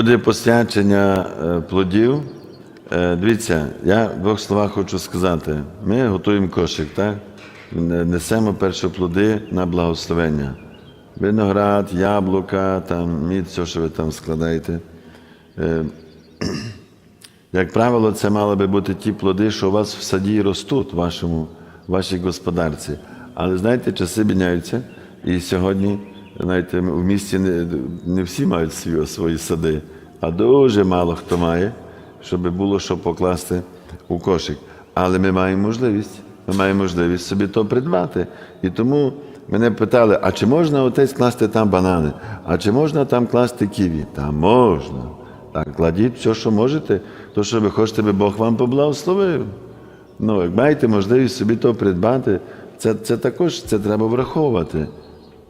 Люди посвячення е, плодів. Е, Дивіться, я в двох словах хочу сказати. Ми готуємо кошик, так? Несемо перші плоди на благословення. Виноград, яблука, там, мід, все, що ви там складаєте. Е, Як правило, це мали би бути ті плоди, що у вас в саді ростуть в вашому, в вашій господарці. Але знаєте, часи міняються. І сьогодні, знаєте, в місті не, не всі мають свої, свої сади, а дуже мало хто має, щоб було що покласти у кошик. Але ми маємо можливість, ми маємо можливість собі то придбати. І тому мене питали, а чи можна отець класти там банани? А чи можна там класти ківі? Та можна. Так, кладіть все, що можете, то, що ви хочете, би Бог вам поблагословив. Ну, як маєте можливість собі то придбати, це, це також це треба враховувати.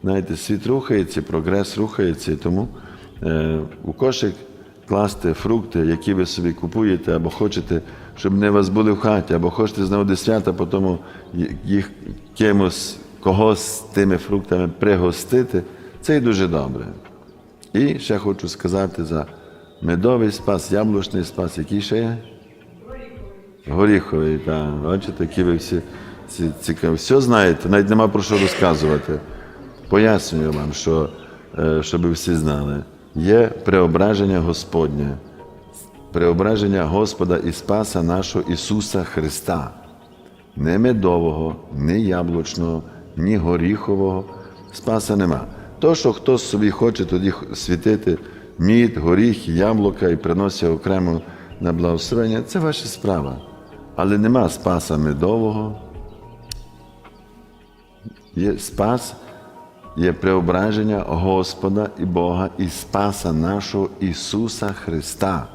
Знаєте, світ рухається, прогрес рухається, і тому е, у кошик класти фрукти, які ви собі купуєте, або хочете, щоб не вас були в хаті, або хочете знову свята, потім їх кимось, когось з тими фруктами пригостити, це і дуже добре. І ще хочу сказати за медовий спас, яблучний спас, який ще є? Горіховий, так. Бачите, які ви всі цікаві. Все знаєте, навіть нема про що розказувати. Пояснюю вам, що, е, щоб ви всі знали. Є преображення Господнє, преображення Господа і Спаса нашого Ісуса Христа. Не медового, не яблучного, ні горіхового спаса нема. То, що хтось собі хоче тоді світити мід, горіхи, яблука і приносить окремо на благословення, це ваша справа. Але нема спаса медового. Є спас, є преображення Господа і Бога і Спаса нашого Ісуса Христа.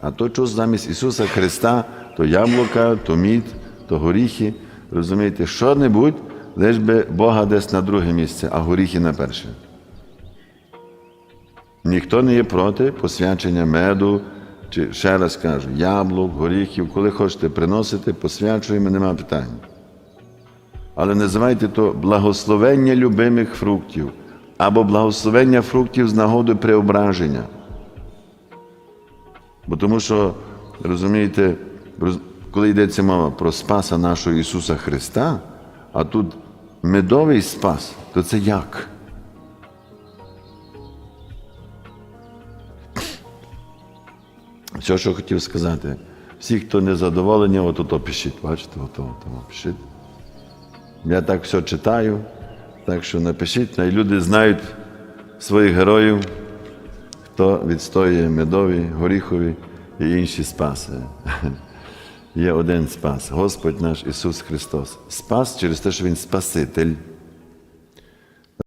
А то, що замість Ісуса Христа, то яблука, то мід, то горіхи, розумієте, що-небудь, лиш би Бога десь на друге місце, а горіхи на перше. Ніхто не є проти посвячення меду, чи ще раз кажу, яблук, горіхів, коли хочете приносити, посвячуємо, нема питань. Але називайте то благословення любимих фруктів або благословення фруктів з нагоди преображення. Бо тому що, розумієте, коли йдеться мова про Спаса нашого Ісуса Христа, а тут медовий спас, то це як? Все, що хотів сказати. Всі, хто не задоволені, от ото пишіть, бачите, ото, ото пишіть. Я так все читаю, так що напишіть, най люди знають своїх героїв, хто відстоює медові, горіхові і інші спаси. Є один спас, Господь наш Ісус Христос. Спас через те, що Він Спаситель.